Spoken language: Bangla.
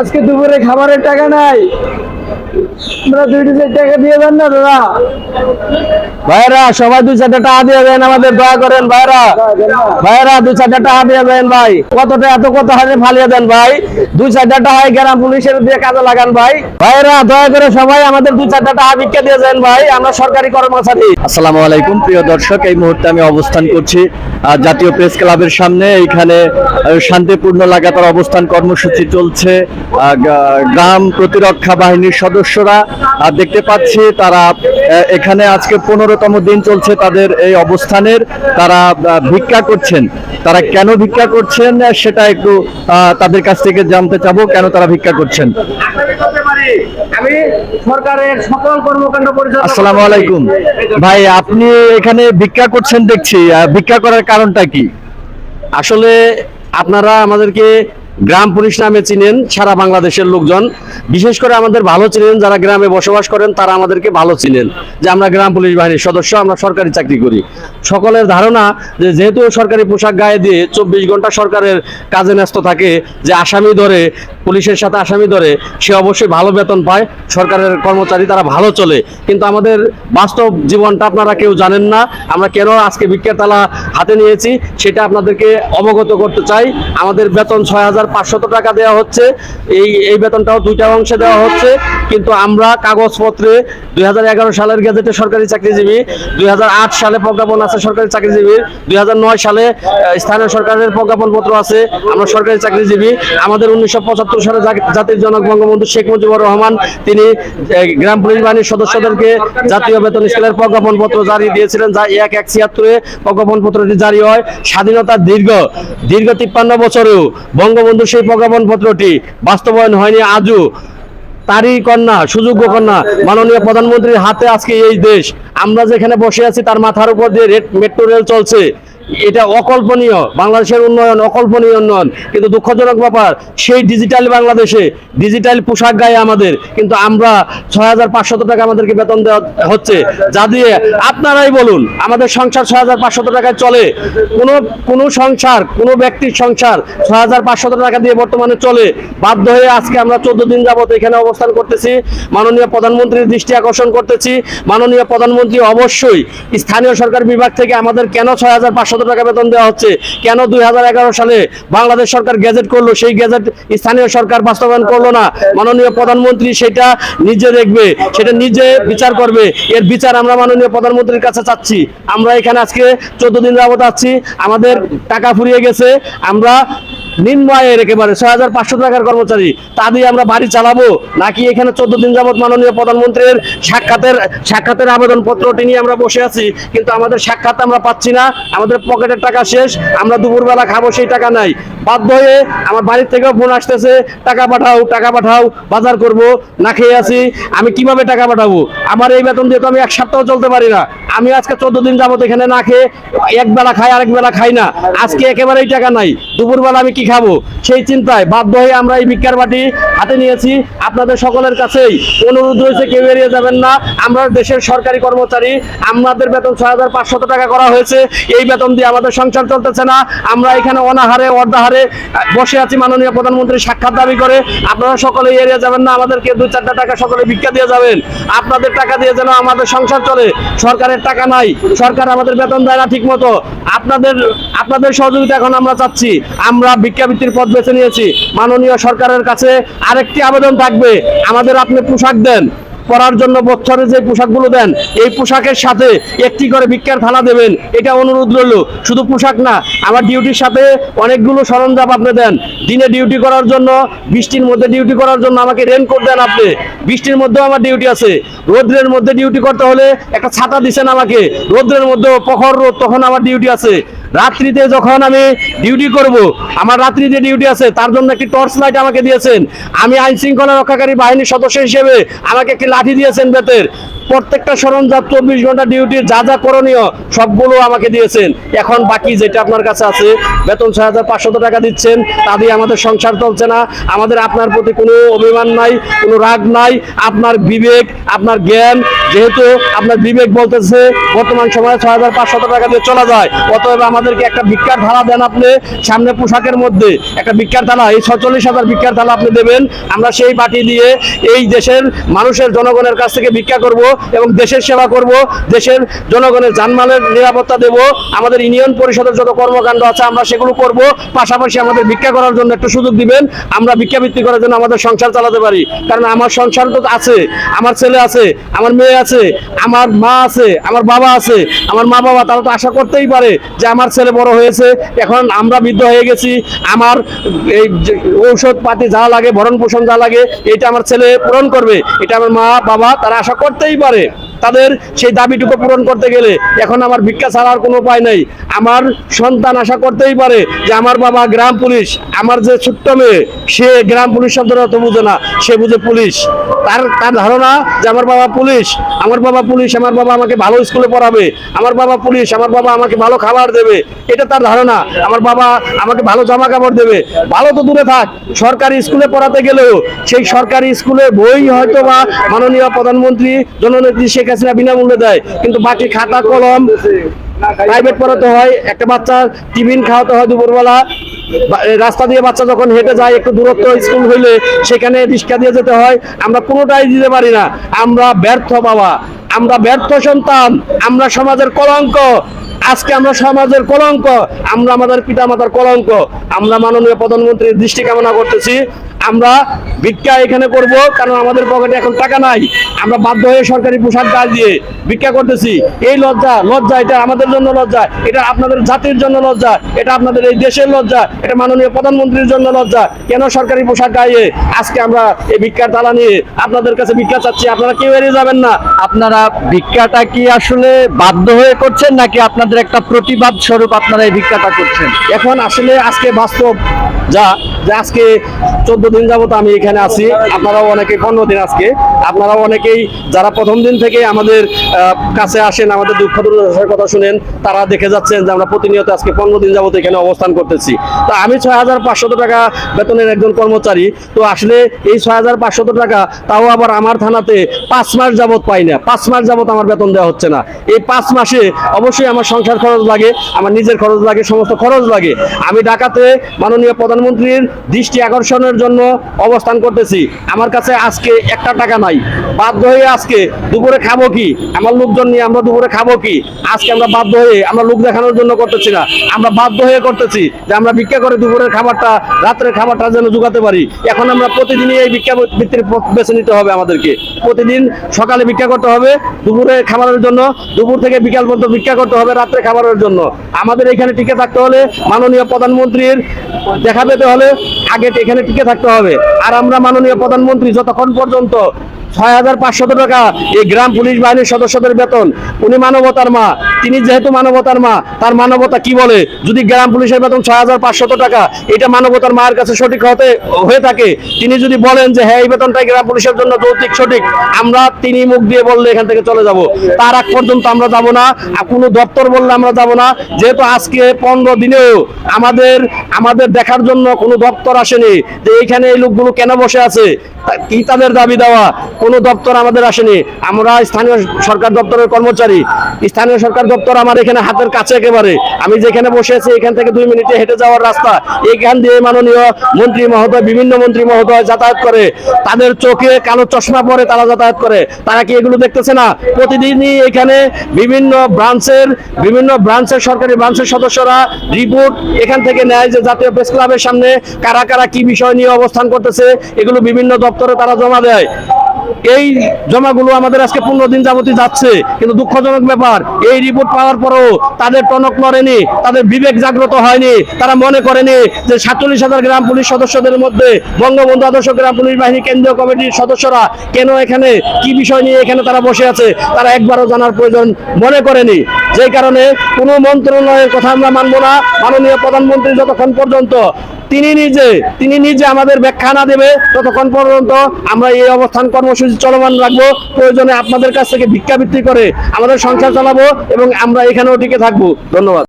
আজকে দুপুরে খাবারের টাকা নাই। ভাইরা সবাই দুই চারটা টাকা দিয়ে দেন আমাদের দয়া করেন ভাইরা। ভাইরা দুই চারটা টাকা দিয়ে দেন ভাই। কতটা এত কত হারে ফালিয়ে দেন ভাই? দুই চারটা টাকা গ্রাম পুলিশের দিয়ে কাজে লাগান ভাই। ভাইরা দয়া করে সবাই আমাদের দুই চারটা টাকা ভিক্ষা দিয়ে দেন ভাই। আমরা সরকারি কর্মচারী। আসসালামু আলাইকুম প্রিয় দর্শক এই মুহূর্তে আমি অবস্থান করছি জাতীয় প্রেস ক্লাবের সামনে। এইখানে আহ, শান্তিপূর্ণ লাগাতার অবস্থান কর্মসূচি চলছে। গ্রাম প্রতিরক্ষা বাহিনীর সদস্যরা আর দেখতে পাচ্ছি তারা এখানে আজকে পনেরোতম দিন চলছে তাদের এই অবস্থানের। তারা ভিক্ষা করছেন। তারা কেন ভিক্ষা করছেন সেটা একটু তাদের কাছ থেকে জানতে চাবো কেন তারা ভিক্ষা করছেন। আমি সরকারের সকল কর্মকাণ্ড পরিচালনা আসসালামু আলাইকুম। ভাই আপনি এখানে ভিক্ষা করছেন দেখছি আহ, ভিক্ষা করার কারণটা কি? আসলে আপনারা আমাদেরকে গ্রাম পুলিশ নামে চিনেন সারা বাংলাদেশের লোকজন। বিশেষ করে আমাদের ভালো চিনেন, যারা গ্রামে বসবাস করেন, তারা আমাদেরকে ভালো চিনেন। যে আমরা গ্রাম পুলিশ বাহিনীর সদস্য, আমরা সরকারি চাকরি করি। সকলের ধারণা যে যেহেতু সরকারি পোশাক গায়ে দিয়ে চব্বিশ ঘণ্টা সরকারের কাজে ন্যস্ত থাকে, যে আসামি ধরে, পুলিশের সাথে আসামি ধরে, সে অবশ্যই ভালো বেতন পায়, সরকারের কর্মচারী তারা ভালো চলে। কিন্তু আমাদের বাস্তব জীবনটা আপনারা কেউ জানেন না। আমরা কেন আজকে ভিক্ষার তালা হাতে নিয়েছি, সেটা আপনাদেরকে অবগত করতে চাই। আমাদের বেতন ছয় হাজার পাঁচশত টাকা দেওয়া হচ্ছে। এই এই বেতনটাও দুইটা অংশে দেওয়া হচ্ছে। কিন্তু আমরা কাগজপত্রে দুই হাজার এগারো সালের গেজেটে সরকারি চাকরিজীবী, দুই হাজার আট সালে প্রজ্ঞাপন আছে সরকারি চাকরিজীবীর দুই সালে স্থানীয় সরকারের প্রজ্ঞাপনপত্র আছে, আমরা সরকারি চাকরিজীবী। আমাদের উনিশশো পঁচাত্তর সালে জাতির জনক বঙ্গবন্ধু শেখ মুজিবুর রহমান, তিনি গ্রাম পুলিশ বাহিনীর সদস্যদেরকে জাতীয় বেতন স্কেলের প্রজ্ঞাপনপত্র জারি দিয়েছিলেন, যা এক এক ছিয়াত্তরে প্রজ্ঞাপনপত্রটি জারি হয়। স্বাধীনতার দীর্ঘ দীর্ঘ তিপ্পান্ন বছরেও বঙ্গবন্ধু সেই প্রজ্ঞাপন পত্রটি বাস্তবায়ন হয়নি আজও। তারই কন্যা, সুযোগ্য কন্যা, মাননীয় প্রধানমন্ত্রীর হাতে আজকে এই দেশ। আমরা যেখানে বসে আছি, তার মাথার উপর দিয়ে মেট্রো রেল চলছে। এটা অকল্পনীয়, বাংলাদেশের উন্নয়ন অকল্পনীয় উন্নয়ন। কিন্তু দুঃখজনক ব্যাপার, সেই ডিজিটাল বাংলাদেশে, ডিজিটাল পোশাক গায়ে আমাদের, কিন্তু আমরা ছয় হাজার পাঁচশত টাকা আমাদেরকে বেতন দেওয়া হচ্ছে, যা দিয়ে আপনারাই বলুন, আমাদের সংসার ছয় হাজার পাঁচশত টাকায় চলে। কোনো কোনো সংসার, কোনো ব্যক্তির সংসার ছয় হাজার পাঁচশত টাকা দিয়ে বর্তমানে চলে। বাধ্য হয়ে আজকে আমরা চোদ্দ দিন যাবত এখানে অবস্থান করতেছি। মাননীয় প্রধানমন্ত্রীর দৃষ্টি আকর্ষণ করতেছি। মাননীয় প্রধানমন্ত্রী অবশ্যই স্থানীয় সরকার বিভাগ থেকে আমাদের কেন ছয় হাজার পাঁচশত টাকা বেতন দেওয়া হচ্ছে? কেন দুই হাজার এগারো সালে বাংলাদেশ সরকার গেজেট করল? সেই গেজেট স্থানীয় সরকার বাস্তবায়ন করল না। মাননীয় প্রধানমন্ত্রী সেটা নিজে দেখবে, সেটা নিজে বিচার করবে। এর বিচার আমরা মাননীয় প্রধানমন্ত্রীর কাছে চাচ্ছি। আমরা এখানে আজকে চোদ্দ দিন যাবত আছি। আমাদের টাকা ফুরিয়ে গেছে। আমরা নিম্ন আয়ের একেবারে ছয় হাজার পাঁচশো টাকার কর্মচারী। তা দিয়ে আমরা বাড়ি চালাবো? নাকি এখানে চোদ্দ দিন যাবত মাননীয় প্রধানমন্ত্রীর সাক্ষাতের সাক্ষাতের আবেদন পত্রটি নিয়ে আমরা বসে আছি? কিন্তু আমাদের সাক্ষাৎ আমরা পাচ্ছি না। আমাদের পকেটের টাকা শেষ। আমরা দুপুরবেলা খাব, সেই টাকা নাই। বাধ্য হয়ে আমার বাড়ির থেকেও ফোন আসতেছে, টাকা পাঠাও টাকা পাঠাও, বাজার করব, না খেয়ে আছি। আমি কীভাবে টাকা পাঠাবো? আমার এই বেতন দিয়ে তো আমি এক সপ্তাহ চলতে পারি না। আমি আজকে চোদ্দ দিন যাবত এখানে না খেয়ে এক বেলা খাই, আরেক বেলা খাই না। আজকে একেবারেই টাকা নাই। দুপুরবেলা আমি কি খাব? সেই চিন্তায় বাধ্য হয়ে আমরা এই ভিক্ষার বাটি হাতে নিয়েছি। আপনাদের সকলের কাছেই অনুরোধ রয়েছে, কেউ এড়িয়ে যাবেন না। আমরা দেশের সরকারি কর্মচারী, আমাদের বেতন ছয় হাজার পাঁচশত টাকা করা হয়েছে। এই বেতন দিয়ে আমাদের সংসার চলতেছে না। আমরা এখানে অনাহারে, অর্ধাহারে বসে আছি মাননীয় প্রধানমন্ত্রীর সাক্ষাৎ দাবি করে। আপনারা সকলে এড়িয়ে যাবেন না। আমাদেরকে দু চারটা টাকা সকলে ভিক্ষা দিয়ে যাবেন। আপনাদের টাকা দিয়ে যেন আমাদের সংসার চলে। সরকারের টাকা নাই, সরকার আমাদের বেতন দেয় না ঠিক মতো আপনাদের আপনাদের সহযোগিতা এখন আমরা চাচ্ছি। আমরা ভিক্ষাবৃত্তির পথ বেছে নিয়েছি। মাননীয় সরকারের কাছে আরেকটি আবেদন থাকবে। আমাদের আপনি পোশাক দেন। পরার জন্য বছরে যে পোশাকগুলো দেন, এই পোশাকের সাথে একটি করে ভিক্ষার থালা দেবেন। এটা অনুরোধ রইল। শুধু পোশাক না, আমার ডিউটির সাথে অনেকগুলো সরঞ্জাম আপনি দেন। দিনে ডিউটি করার জন্য, বৃষ্টির মধ্যে ডিউটি করার জন্য আমাকে রেনকোট দেন আপনি। বৃষ্টির মধ্যেও আমার ডিউটি আছে। রোদ্রের মধ্যে ডিউটি করতে হলে একটা ছাতা দিছেন আমাকে। রোদ্রের মধ্যে প্রখর রোদ, তখন আমার ডিউটি আছে। রাত্রিতে যখন আমি ডিউটি করব, আমার রাত্রিতে ডিউটি আছে, তার জন্য একটি টর্চ লাইট আমাকে দিয়েছেন। আমি আইন শৃঙ্খলা রক্ষাকারী বাহিনীর সদস্য হিসেবে আমাকে একটি লাঠি দিয়েছেন বেতের। প্রত্যেকটা সরঞ্জাম চব্বিশ ঘণ্টা ডিউটি যা যা করণীয় সবগুলো আমাকে দিয়েছেন। এখন বাকি যেটা আপনার কাছে আছে, বেতন ছয় হাজার পাঁচশত টাকা দিচ্ছেন, তা দিয়ে আমাদের সংসার চলছে না। আমাদের আপনার প্রতি কোনো অভিমান নাই, কোনো রাগ নাই। আপনার বিবেক, আপনার জ্ঞান, যেহেতু আপনার বিবেক বলতেছে, বর্তমান সময়ে ছয় হাজার পাঁচশত টাকা দিয়ে চলা যায়। অতএব আমাদেরকে একটা ভিক্ষার ধারা দেন আপনি, সামনে পোশাকের মধ্যে। একটা ভিক্ষার থালা, এই ছচল্লিশ হাজার ভিক্ষার থালা আপনি দেবেন। আমরা সেই বাটি দিয়ে এই দেশের মানুষের, জনগণের কাছ থেকে ভিক্ষা করব। এবং দেশের সেবা করব, দেশের জনগণের জানমালের নিরাপত্তা দেব, আমাদের ইউনিয়ন পরিষদের যত কর্মকাণ্ড আছে আমরা সেগুলো করব, পাশাপাশি আমাদের ভিক্ষা করার জন্য একটু সুযোগ দিবেন, আমরা ভিক্ষাবৃত্তি করার জন্য আমাদের সংসার চালাতে পারি। কারণ আমার সংসার তো আছে, আমার ছেলে আছে, আমার মেয়ে আছে, আমার মা আছে, আমার বাবা আছে, আমার মা বাবা তারা তো আশা করতেই পারে যে আমার ছেলে বড় হয়েছে, এখন আমরা বৃদ্ধ হয়ে গেছি, আমার এই ঔষধ পাতি যা লাগে, ভরণ পোষণ যা লাগে, এটা আমার ছেলে পূরণ করবে, এটা আমার মা বাবা তারা আশা করতেই পারে। তাদের সেই দাবিটুকু পূরণ করতে গেলে এখন আমার ভিক্ষা ছাড়ার কোনো উপায় নেই। আমার সন্তান আশা করতেই পারে যে আমার বাবা গ্রাম পুলিশ, আমার যে ছোট্ট মেয়ে, সে গ্রাম পুলিশ শব্দটা তো বুঝে না, সে বুঝে পুলিশ। তার তার ধারণা যে আমার বাবা পুলিশ, আমার বাবা পুলিশ, আমার বাবা আমাকে ভালো স্কুলে পড়াবে, আমার বাবা পুলিশ, আমার বাবা আমাকে ভালো খাবার দেবে, এটা তার ধারণা। আমার বাবা আমাকে ভালো জামা কাপড় দেবে। ভালো তো দূরে থাক, সরকারি স্কুলে পড়াতে গেলেও সেই সরকারি স্কুলে বই হয়তো বা মাননীয় প্রধানমন্ত্রী জননেত্রী শেখ হাসিনা বিনামূল্যে দেয়, কিন্তু বাকি খাতা, কলম প্রাইভেট পড়াতে হয়, একটা বাচ্চা টিফিন খাওয়াতে হয় দুপুরবেলা রাস্তা দিয়ে বাচ্চা যখন হেঁটে যায়, একটু দূরত্ব স্কুল হইলে সেখানে রিক্সা দিয়ে যেতে হয়, আমরা কোনোটাই দিতে পারি না। আমরা ব্যর্থ বাবা, আমরা ব্যর্থ সন্তান, আমরা সমাজের কলঙ্ক। আজকে আমরা সমাজের কলঙ্ক, আমরা আমাদের পিতামাতার কলঙ্ক, আমরা মাননীয় প্রধানমন্ত্রীর দৃষ্টি কামনা করতেছি। আমরা ভিক্ষা এখানে করব, কারণ আমাদের পকেটে এখন টাকা নাই। আমরা বাধ্য হয়ে সরকারি পোশাক গাছ দিয়ে ভিক্ষা করতেছি। এই লজ্জা লজ্জা, এটা আমাদের জন্য লজ্জা, এটা আপনাদের জাতির জন্য লজ্জা, এটা আপনাদের এই দেশের লজ্জা, এটা মাননীয় প্রধানমন্ত্রীর জন্য লজ্জা। কেন সরকারি পোশাক গায়ে আজকে আমরা এই ভিক্ষার তালা নিয়ে আপনাদের কাছে ভিক্ষা চাচ্ছি? আপনারা কেউ এড়িয়ে যাবেন না। আপনারা ভিক্ষাটা কি আসলে বাধ্য হয়ে করছেন নাকি আপনাদের একটা প্রতিবাদ স্বরূপ আপনারা এই ভিক্ষাটা করছেন। এখন আসলে আজকে বাস্তব যা যে আজকে চোদ্দ দিন যাবত আমি এখানে আছি। আপনারাও অনেকে পনেরো দিন আজকে। আপনারাও অনেকেই যারা প্রথম দিন থেকে আমাদের কাছে আসেন, আমাদের দুঃখ দুর্দশার কথা শুনেন, তারা দেখে যাচ্ছেন যে আমরা প্রতিনিয়ত আজকে পনেরো দিন যাবত এখানে অবস্থান করতেছি। তো আমি ছয় হাজার পাঁচশত টাকা বেতনের একজন কর্মচারী। তো আসলে এই ছয় হাজার পাঁচশত টাকা তাও আবার আমার থানাতে পাঁচ মাস যাবত পাই না। পাঁচ মাস যাবত আমার বেতন দেওয়া হচ্ছে না। এই পাঁচ মাসে অবশ্যই আমার সংসার খরচ লাগে, আমার নিজের খরচ লাগে, সমস্ত খরচ লাগে। আমি ঢাকাতে মাননীয় প্রধানমন্ত্রীর দৃষ্টি আকর্ষণের জন্য অবস্থান করতেছি। আমার কাছে আজকে একটা টাকা নাই। বাধ্য হয়ে আজকে দুপুরে খাব কি? আমার লোকজন নিয়ে আমরা দুপুরে খাব কি? আজকে আমরা বাধ্য হয়ে, আমরা লোক দেখানোর জন্য করতেছি না। আমরা বাধ্য হয়ে করতেছি যে আমরা ভিক্ষা করে দুপুরের খাবারটা, রাত্রের খাবারটা যেন জোগাতে পারি। এখন আমরা প্রতিদিনই এই ভিক্ষা বৃত্তির বেছে নিতে হবে আমাদেরকে। প্রতিদিন সকালে ভিক্ষা করতে হবে, দুপুরে খাবারের জন্য, দুপুর থেকে বিকাল পর্যন্ত ভিক্ষা করতে হবে রাত্রে খাবারের জন্য। আমাদের এখানে টিকে থাকতে হলে মাননীয় প্রধানমন্ত্রীর দেখা পেতে হলে আগে এখানে টিকে থাকতে হবে। আর আমরা মাননীয় প্রধানমন্ত্রী যতক্ষণ পর্যন্ত ছয় হাজার পাঁচশত টাকা এই গ্রাম পুলিশ বাহিনীর সদস্যদের বেতন। উনি মানবতার মা। তিনি যেহেতু মানবতার মা, তার মানবতা কি বলে? যদি গ্রাম পুলিশের বেতন ছয় হাজার পাঁচশত টাকা, এটা মানবতার মায়ের কাছে সঠিক হতে, হয়ে থাকে। তিনি যদি বলেন যে হ্যাঁ এই বেতনটাই গ্রাম পুলিশের জন্য যৌতিক সঠিক, আমরা তিনি মুখ দিয়ে বললে এখান থেকে চলে যাব। তার আগ পর্যন্ত আমরা যাব না। কোনো দপ্তর বললে আমরা যাব না। যেহেতু আজকে পনেরো দিনেও আমাদের আমাদের দেখার জন্য কোনো দপ্তর আসেনি যে, এইখানে এই লোকগুলো কেন বসে আছে? তা- কি তাদের দাবি দেওয়া, কোনো দপ্তর আমাদের আসেনি। আমরা স্থানীয় সরকার দপ্তরের কর্মচারী। স্থানীয় সরকার দপ্তর আমার এখানে হাতের কাছে একেবারে। আমি যেখানে বসে আছি, এখান থেকে দুই মিনিটে হেঁটে যাওয়ার রাস্তা। এইখান দিয়ে মাননীয় মন্ত্রী মহোদয়, বিভিন্ন মন্ত্রী মহোদয় যাতায়াত করে। তাদের চোখে কালো চশমা পরে তারা যাতায়াত করে। তারা কি এগুলো দেখতেছে না? প্রতিদিনই এখানে বিভিন্ন ব্রাঞ্চের বিভিন্ন ব্রাঞ্চের সরকারি ব্রাঞ্চের সদস্যরা রিপোর্ট এখান থেকে নেয় যে জাতীয় প্রেস ক্লাবের সামনে কারা কারা কি বিষয় নিয়ে অবস্থান করতেছে। এগুলো বিভিন্ন দপ্তরে তারা জমা দেয়। এই জমাগুলো আমাদের আজকে পনেরো দিন যাবতীয় যাচ্ছে, কিন্তু দুঃখজনক ব্যাপার, এই রিপোর্ট পাওয়ার পরেও তাদের টনক নড়েনি, তাদের বিবেক জাগ্রত হয়নি, তারা মনে করেনি যে সাতচল্লিশ হাজার গ্রাম পুলিশ সদস্যদের মধ্যে বঙ্গবন্ধু আদর্শ গ্রাম পুলিশ বাহিনী কেন্দ্রীয় কমিটির সদস্যরা কেন এখানে, কি বিষয় নিয়ে এখানে তারা বসে আছে, তারা একবারও জানার প্রয়োজন মনে করেনি। যেই কারণে কোনো মন্ত্রণালয়ের কথা আমরা মানবো না। মাননীয় প্রধানমন্ত্রী যতক্ষণ পর্যন্ত তিনি নিজে তিনি নিজে আমাদের ব্যাখ্যা না দেবে, ততক্ষণ পর্যন্ত আমরা এই অবস্থান কর্মসূচি চলমান রাখব, প্রয়োজনে আপনাদের কাছ থেকে ভিক্ষাবৃত্তি করে আমাদের সংসার চালাবো এবং আমরা এখানেও টিকে থাকব। ধন্যবাদ।